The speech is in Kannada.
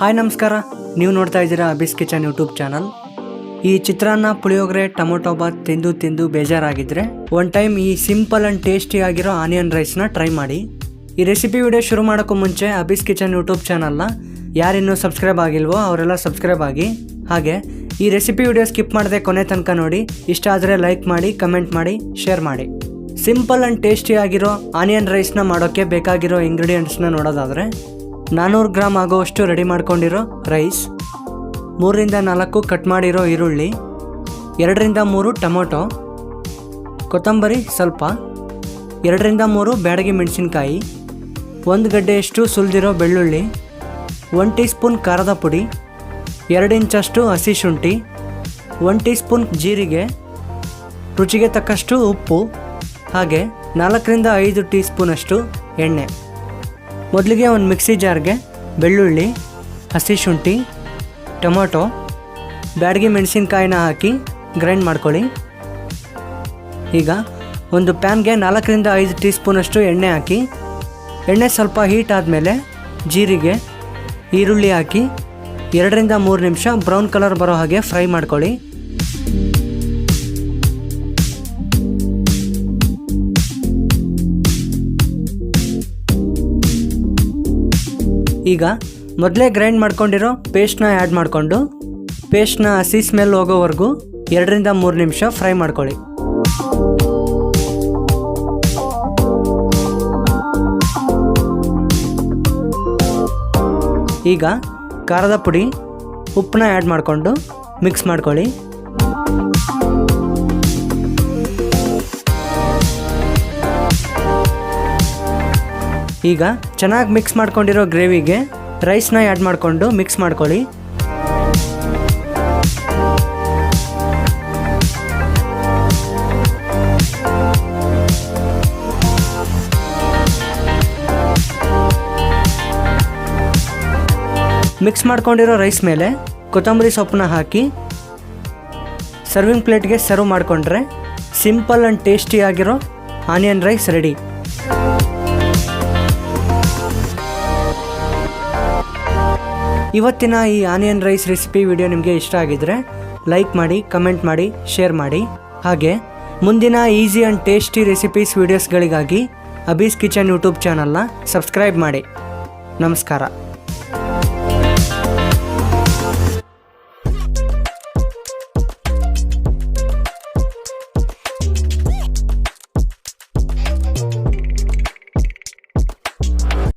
ಹಾಯ್ ನಮಸ್ಕಾರ. ನೀವು ನೋಡ್ತಾ ಇದ್ದೀರಾ ಅಬಿಸ್ ಕಿಚನ್ ಯೂಟ್ಯೂಬ್ ಚಾನಲ್. ಈ ಚಿತ್ರಾನ್ನ ಪುಳಿಯೋಗರೆ, ಟೊಮೊಟೊ ಬಾತ್ ತಿಂದು ತಿಂದು ಬೇಜಾರಾಗಿದ್ದರೆ ಒನ್ ಟೈಮ್ ಈ ಸಿಂಪಲ್ ಆ್ಯಂಡ್ ಟೇಸ್ಟಿ ಆಗಿರೋ ಆನಿಯನ್ ರೈಸ್ನ ಟ್ರೈ ಮಾಡಿ. ಈ ರೆಸಿಪಿ ವಿಡಿಯೋ ಶುರು ಮಾಡೋಕ್ಕೂ ಮುಂಚೆ ಅಬಿಸ್ ಕಿಚನ್ ಯೂಟ್ಯೂಬ್ ಚಾನಲ್ನ ಯಾರಿನ್ನೂ ಸಬ್ಸ್ಕ್ರೈಬ್ ಆಗಿಲ್ವೋ ಅವರೆಲ್ಲ ಸಬ್ಸ್ಕ್ರೈಬ್ ಆಗಿ. ಹಾಗೆ ಈ ರೆಸಿಪಿ ವಿಡಿಯೋ ಸ್ಕಿಪ್ ಮಾಡದೆ ಕೊನೆ ತನಕ ನೋಡಿ. ಇಷ್ಟ ಆದರೆ ಲೈಕ್ ಮಾಡಿ ಕಮೆಂಟ್ ಮಾಡಿ ಶೇರ್ ಮಾಡಿ. ಸಿಂಪಲ್ ಆ್ಯಂಡ್ ಟೇಸ್ಟಿ ಆಗಿರೋ ಆನಿಯನ್ ರೈಸ್ನ ಮಾಡೋಕ್ಕೆ ಬೇಕಾಗಿರೋ ಇಂಗ್ರೀಡಿಯೆಂಟ್ಸ್ನ ನೋಡೋದಾದರೆ ನಾನ್ನೂರು ಗ್ರಾಮ್ ಆಗೋವಷ್ಟು ರೆಡಿ ಮಾಡ್ಕೊಂಡಿರೋ ರೈಸ್ ಮೂರರಿಂದ ನಾಲ್ಕು ಕಟ್ ಮಾಡಿರೋ ಈರುಳ್ಳಿ, ಎರಡರಿಂದ ಮೂರು ಟೊಮೊಟೊ, ಕೊತ್ತಂಬರಿ ಸ್ವಲ್ಪ, ಎರಡರಿಂದ ಮೂರು ಬ್ಯಾಡಗಿ ಮೆಣಸಿನ್ಕಾಯಿ, ಒಂದು ಗಡ್ಡೆಯಷ್ಟು ಸುಲಿದಿರೋ ಬೆಳ್ಳುಳ್ಳಿ ಒನ್ ಟೀ ಸ್ಪೂನ್ ಖಾರದ ಪುಡಿ, ಎರಡು ಇಂಚಷ್ಟು ಹಸಿ ಶುಂಠಿ ಒನ್ ಟೀ ಸ್ಪೂನ್ ಜೀರಿಗೆ, ರುಚಿಗೆ ತಕ್ಕಷ್ಟು ಉಪ್ಪು, ಹಾಗೆ ನಾಲ್ಕರಿಂದ ಐದು ಟೀ ಸ್ಪೂನಷ್ಟು ಎಣ್ಣೆ. ಮೊದಲಿಗೆ ಒಂದು ಮಿಕ್ಸಿ ಜಾರ್ಗೆ ಬೆಳ್ಳುಳ್ಳಿ, ಹಸಿ ಶುಂಠಿ, ಟೊಮೊಟೊ, ಬ್ಯಾಡಗಿ ಮೆಣಸಿನಕಾಯಿನ ಹಾಕಿ ಗ್ರೈಂಡ್ ಮಾಡ್ಕೊಳ್ಳಿ. ಈಗ ಒಂದು ಪ್ಯಾನ್ಗೆ ನಾಲ್ಕರಿಂದ ಐದು ಟೀ ಸ್ಪೂನಷ್ಟು ಎಣ್ಣೆ ಹಾಕಿ, ಎಣ್ಣೆ ಸ್ವಲ್ಪ ಹೀಟ್ ಆದಮೇಲೆ ಜೀರಿಗೆ, ಈರುಳ್ಳಿ ಹಾಕಿ, ಎರಡರಿಂದ ಮೂರು ನಿಮಿಷ ಬ್ರೌನ್ ಕಲರ್ ಬರೋ ಹಾಗೆ ಫ್ರೈ ಮಾಡ್ಕೊಳ್ಳಿ. ಈಗ ಮೊದಲೇ ಗ್ರೈಂಡ್ ಮಾಡ್ಕೊಂಡಿರೋ ಪೇಸ್ಟ್ನ ಆ್ಯಡ್ ಮಾಡಿಕೊಂಡು ಪೇಸ್ಟ್ನ ಹಸಿ ಸ್ಮೆಲ್ ಹೋಗೋವರೆಗೂ ಎರಡರಿಂದ ಮೂರು ನಿಮಿಷ ಫ್ರೈ ಮಾಡ್ಕೊಳ್ಳಿ. ಈಗ ಖಾರದ ಪುಡಿ ಉಪ್ಪನ್ನ ಆ್ಯಡ್ ಮಾಡಿಕೊಂಡು ಮಿಕ್ಸ್ ಮಾಡ್ಕೊಳ್ಳಿ. ಈಗ ಚೆನ್ನಾಗಿ ಮಿಕ್ಸ್ ಮಾಡ್ಕೊಂಡಿರೋ ಗ್ರೇವಿಗೆ ರೈಸ್ನ ಆ್ಯಡ್ ಮಾಡಿಕೊಂಡು ಮಿಕ್ಸ್ ಮಾಡ್ಕೊಳ್ಳಿ. ಮಿಕ್ಸ್ ಮಾಡ್ಕೊಂಡಿರೋ ರೈಸ್ ಮೇಲೆ ಕೊತ್ತಂಬರಿ ಸೊಪ್ಪನ್ನ ಹಾಕಿ ಸರ್ವಿಂಗ್ ಪ್ಲೇಟ್ಗೆ ಸರ್ವ್ ಮಾಡಿಕೊಂಡ್ರೆ ಸಿಂಪಲ್ ಆ್ಯಂಡ್ ಟೇಸ್ಟಿ ಆಗಿರೋ ಆನಿಯನ್ ರೈಸ್ ರೆಡಿ ಇವತ್ತಿನ ಈ ಆನಿಯನ್ ರೈಸ್ ರೆಸಿಪಿ ವಿಡಿಯೋ ನಿಮಗೆ ಇಷ್ಟ ಆಗಿದ್ರೆ ಲೈಕ್ ಮಾಡಿ, ಕಮೆಂಟ್ ಮಾಡಿ, ಶೇರ್ ಮಾಡಿ. ಹಾಗೆ, ಮುಂದಿನ ಈಸಿ ಆ್ಯಂಡ್ ಟೇಸ್ಟಿ ರೆಸಿಪೀಸ್ ವೀಡಿಯೋಸ್ಗಳಿಗಾಗಿ ಅಬೀಸ್ ಕಿಚನ್ ಯೂಟ್ಯೂಬ್ ಚಾನಲ್ನ ಸಬ್ಸ್ಕ್ರೈಬ್ ಮಾಡಿ. ನಮಸ್ಕಾರ.